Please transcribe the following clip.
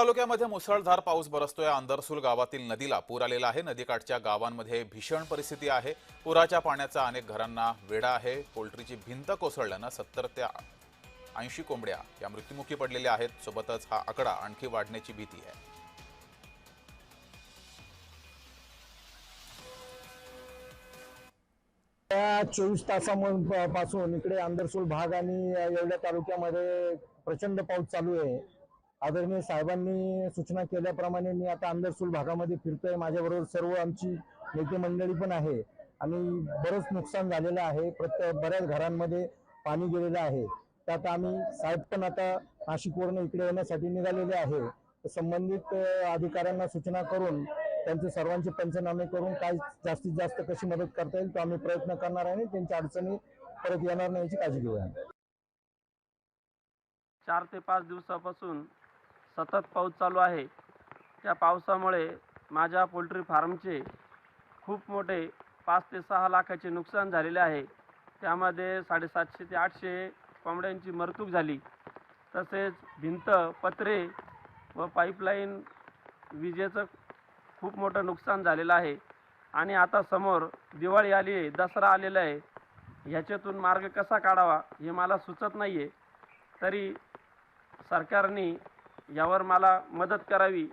तालुक्यामध्ये मुसळधार पाऊस बरसतोय. आंदरसूल गावातील नदीला पूर आलेला आहे. नदीकाठच्या गावांमध्ये भीषण परिस्थिती आहे. पुराच्या पाण्याचा अनेक घरांना वेढा आहे. पोल्ट्रीची भिंत कोसळल्यानं सत्तर ते ऐंशी कोंबड्या या मृत्युमुखी पडलेल्या आहेत. सोबतच हा आकडा आणखी वाढण्याची भीती आहे. त्या चोवीस तासापासून इकडे आंदरसूल भाग आणि येवल्या तालुक्यामध्ये प्रचंड पाऊस चालू आहे. आदरणीय साहेबांनी सूचना केल्याप्रमाणे मी आता आंदरसूल भागामध्ये फिरतोय. माझ्याबरोबर सर्व आमची नेते मंडळी पण आहे. आणि बरंच नुकसान झालेलं आहे. प्रत्येक बऱ्याच घरांमध्ये पाणी गेलेलं आहे. त्यात आम्ही साहेब पण आता नाशिकवरून इकडे येण्यासाठी निघालेले आहे. तर संबंधित अधिकाऱ्यांना सूचना करून त्यांचे सर्वांचे पंचनामे करून काय जास्तीत जास्त कशी मदत करता येईल तो आम्ही प्रयत्न करणार आहे. आणि त्यांच्या अडचणी परत येणार नाही याची काळजी घेऊया. चार ते पाच दिवसापासून सतत पाऊस चालू आहे. त्या पावसामुळे माझ्या पोल्ट्री फार्मचे खूप मोठे पाच ते सहा लाखाचे नुकसान झालेले आहे. त्यामध्ये साडेसातशे ते आठशे कोंबड्यांची मरतूक झाली. तसेच भिंत पत्रे व पाईपलाईन विजेचं खूप मोठं नुकसान झालेलं आहे. आणि आता समोर दिवाळी आली आहे दसरा आलेला आहे. ह्याच्यातून मार्ग कसा काढावा हे मला सुचत नाही आहे तरी सरकारने यावर मला मदत करावी.